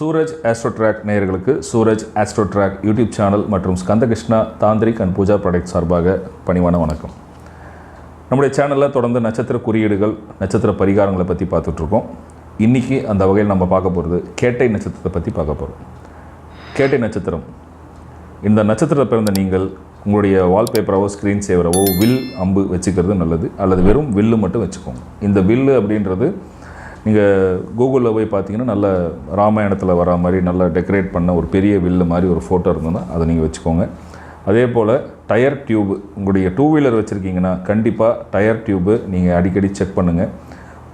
சூரஜ் ஆஸ்ட்ரோட்ராக் நேயர்களுக்கு Suraj ஆஸ்ட்ரோட்ராக் YouTube channel மற்றும் Skandakrishna Tantrik and Pooja product சார்பாக பணிவான வணக்கம். நம்முடைய சேனலில் தொடர்ந்து நட்சத்திர குறியீடுகள் நட்சத்திர பரிகாரங்களை பற்றி பார்த்துட்ருக்கோம். இன்றைக்கி அந்த வகையில் நம்ம பார்க்க போகிறது கேட்டை நட்சத்திரத்தை பற்றி பார்க்க போகிறோம் கேட்டை நட்சத்திரம். இந்த நட்சத்திரத்தில் பிறந்த நீங்கள் உங்களுடைய வால்பேப்பராவோ ஸ்க்ரீன் சேவரவோ வில் அம்பு வச்சுக்கிறது நல்லது. அல்லது வெறும் வில்லு மட்டும் வச்சுக்கோங்க. இந்த வில்லு அப்படின்றது நீங்கள் கூகுளில் போய் பார்த்தீங்கன்னா நல்ல ராமாயணத்தில் வர மாதிரி நல்லா டெக்கரேட் பண்ண ஒரு பெரிய வில்லு மாதிரி ஒரு ஃபோட்டோ இருந்ததுன்னா அதை நீங்கள் வச்சுக்கோங்க. அதே போல் டயர் டியூபு உங்களுடைய டூ வீலர் வச்சுருக்கீங்கன்னா கண்டிப்பாக டயர் டியூப்பு நீங்கள் அடிக்கடி செக் பண்ணுங்கள்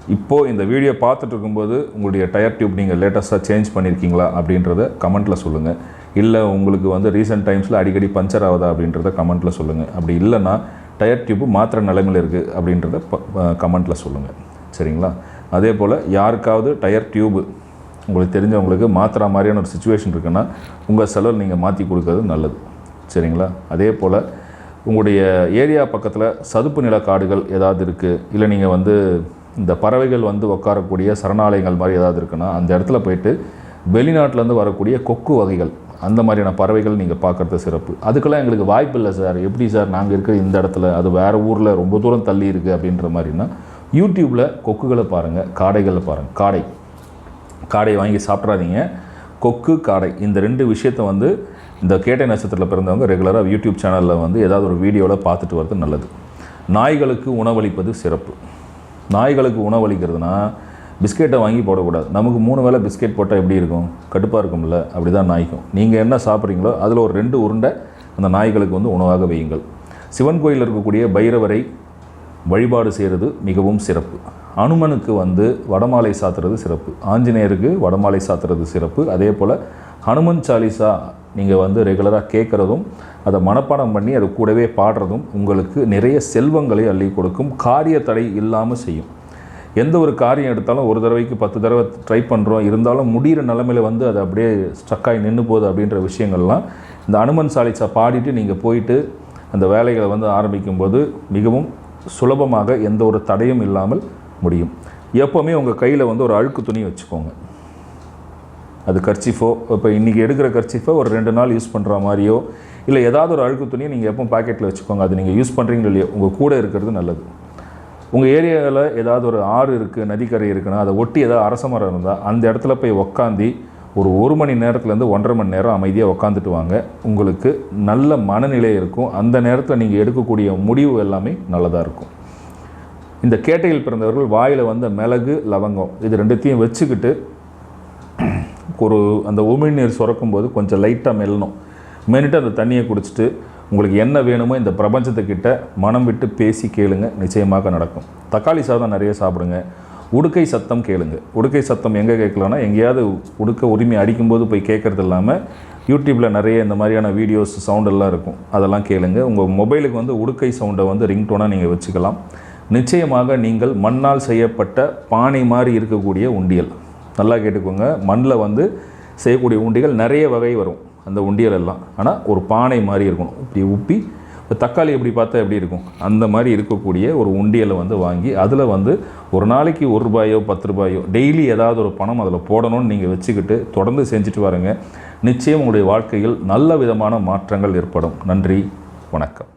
இப்போது இந்த வீடியோ பார்த்துட்டு இருக்கும்போது உங்களுடைய டயர் டியூப் நீங்கள் லேட்டஸ்ட்டாக சேஞ்ச் பண்ணியிருக்கீங்களா அப்படின்றத கமெண்ட்டில் சொல்லுங்கள் இல்லை உங்களுக்கு வந்து ரீசெண்ட் டைம்ஸில் அடிக்கடி பஞ்சர் ஆகுதா அப்படின்றத கமெண்ட்டில் சொல்லுங்கள் அப்படி இல்லைன்னா டயர் டியூப்பு மாத்திர நிலைமையில் இருக்குது அப்படின்றத கமெண்ட்டில் சொல்லுங்கள் சரிங்களா? அதே போல் யாருக்காவது டயர் டியூபு உங்களுக்கு தெரிஞ்சவங்களுக்கு மாத்திரா மாதிரியான ஒரு சுச்சுவேஷன் இருக்குன்னா உங்கள் செலவில் நீங்கள் மாற்றி கொடுக்கறது நல்லது. சரிங்களா? அதே போல் உங்களுடைய ஏரியா பக்கத்தில் சதுப்பு நில காடுகள் ஏதாவது இருக்குது இல்லை நீங்கள் வந்து இந்த பறவைகள் வந்து உட்காரக்கூடிய சரணாலயங்கள் மாதிரி ஏதாவது இருக்குன்னா அந்த இடத்துல போயிட்டு வெளிநாட்டிலேருந்து வரக்கூடிய கொக்கு வகைகள் அந்த மாதிரியான பறவைகள் நீங்கள் பார்க்குறது சிறப்பு. அதுக்கெல்லாம் எங்களுக்கு வாய்ப்பு இல்லை சார். எப்படி சார் நாங்கள் இருக்கிற இந்த இடத்துல அது வேறு ஊரில் ரொம்ப தூரம் தள்ளி இருக்குது அப்படின்ற மாதிரினா யூடியூப்பில் கொக்குகளை பாருங்கள் காடைகளை பாருங்கள் காடை. காடை வாங்கி சாப்பிட்றாதீங்க. கொக்கு காடை இந்த ரெண்டு விஷயத்த வந்து இந்த கேட்டை நட்சத்திரத்தில் பிறந்தவங்க ரெகுலராக யூடியூப் சேனலில் வந்து ஏதாவது ஒரு வீடியோவில் பார்த்துட்டு வர்றது நல்லது. நாய்களுக்கு உணவளிப்பது சிறப்பு. நாய்களுக்கு உணவளிக்கிறதுனா பிஸ்கெட்டை வாங்கி போடக்கூடாது. நமக்கு மூணு வேளை பிஸ்கெட் போட்டால் எப்படி இருக்கும்? கடுப்பாக இருக்கும்ல. அப்படி தான் நாய்க்கும். நீங்கள் என்ன சாப்பிட்றீங்களோ அதில் ஒரு ரெண்டு உருண்டை அந்த நாய்களுக்கு வந்து உணவாக வையுங்கள். சிவன் கோயிலில் இருக்கக்கூடிய பைரவரை வழிபாடு செய்கிறது மிகவும் சிறப்பு. அனுமனுக்கு வந்து வடமாலை சாத்துறது சிறப்பு. ஆஞ்சநேயருக்கு வடமாலை சாத்துறது சிறப்பு. அதே போல் ஹனுமன் சாலிசா நீங்கள் வந்து ரெகுலராக கேட்குறதும் அதை மனப்பாடம் பண்ணி அது கூடவே பாடுறதும் உங்களுக்கு நிறைய செல்வங்களை அள்ளி கொடுக்கும். காரிய தடை இல்லாமல் செய்யும். எந்த ஒரு காரியம் எடுத்தாலும் ஒரு தடவைக்கு பத்து தடவை ட்ரை பண்ணுறோம் இருந்தாலும் முடிகிற நிலமையில வந்து அது அப்படியே ஸ்டக்காகி நின்று போகுது அப்படின்ற விஷயங்கள்லாம் இந்த அனுமன் சாலிசா பாடிட்டு நீங்கள் போயிட்டு அந்த வேலைகளை வந்து ஆரம்பிக்கும்போது மிகவும் சுலபமாக எந்த ஒரு தடையும் இல்லாமல் முடியும். எப்போவுமே உங்கள் கையில் வந்து ஒரு அழுக்கு துணி வச்சுக்கோங்க. அது கர்ச்சிஃபோ இப்போ இன்றைக்கி எடுக்கிற கர்ச்சிஃபோ ஒரு ரெண்டு நாள் யூஸ் பண்ணுற மாதிரியோ இல்லை ஏதாவது ஒரு அழுக்கு துணியை நீங்கள் எப்போ பாக்கெட்டில் வச்சுக்கோங்க. அது நீங்கள் யூஸ் பண்ணுறீங்களோ இல்லையோ உங்கள் கூட இருக்கிறது நல்லது. உங்கள் ஏரியாவில் ஏதாவது ஒரு ஆறு இருக்குது நதிக்கரை இருக்குன்னா அதை ஒட்டி ஏதாவது அரச மரம் இருந்தால் அந்த இடத்துல போய் உக்காந்தி ஒரு ஒரு மணி நேரத்துலேருந்து ஒன்றரை மணி நேரம் அமைதியாக உக்காந்துட்டு வாங்க உங்களுக்கு நல்ல மனநிலை இருக்கும். அந்த நேரத்தில் நீங்கள் எடுக்கக்கூடிய முடிவு எல்லாமே நல்லதாக இருக்கும். இந்த கேட்டையில் பிறந்தவர்கள் வாயில் வந்த மிளகு லவங்கம் இது ரெண்டுத்தையும் வச்சுக்கிட்டு ஒரு அந்த உமிழ்நீர் சுரக்கும் போது கொஞ்சம் லைட்டாக மெல்லணும். மென்னுட்டு அந்த தண்ணியை குடிச்சிட்டு உங்களுக்கு என்ன வேணுமோ இந்த பிரபஞ்சத்துக்கிட்ட மனம் விட்டு பேசி கேளுங்க. நிச்சயமாக நடக்கும். தக்காளி சாதம் நிறைய சாப்பிடுங்க. உடுக்கை சத்தம் கேளுங்க. உடுக்கை சத்தம் எங்கே கேட்கலான்னா எங்கேயாவது உடுக்க உரிமை அடிக்கும்போது போய் கேட்குறது இல்லாமல் யூடியூப்பில் நிறைய இந்த மாதிரியான வீடியோஸ் சவுண்டெல்லாம் இருக்கும். அதெல்லாம் கேளுங்க. உங்கள் மொபைலுக்கு வந்து உடுக்கை சவுண்டை வந்து ரிங்டோனாக நீங்கள் வச்சுக்கலாம். நிச்சயமாக நீங்கள் மண்ணால் செய்யப்பட்ட பானை மாதிரி இருக்கக்கூடிய உண்டியல். நல்லா கேட்டுக்கோங்க. மண்ணில் வந்து செய்யக்கூடிய உண்டிகள் நிறைய வகை வரும். அந்த உண்டியல் எல்லாம். ஆனால் ஒரு பானை மாதிரி இருக்கணும். இப்படி உப்பி இப்போ தக்காளி எப்படி பார்த்தா எப்படி இருக்கும்? அந்த மாதிரி இருக்கக்கூடிய ஒரு உண்டியலை வந்து வாங்கி அதில் வந்து ஒரு நாளைக்கு ஒரு ரூபாயோ பத்து ரூபாயோ டெய்லி ஏதாவது ஒரு பணம் அதில் போடணும்னு நீங்கள் வச்சுக்கிட்டு தொடர்ந்து செஞ்சுட்டு வாருங்க. நிச்சயம் உங்களுடைய வாழ்க்கையில் நல்ல விதமான மாற்றங்கள் ஏற்படும். நன்றி. வணக்கம்.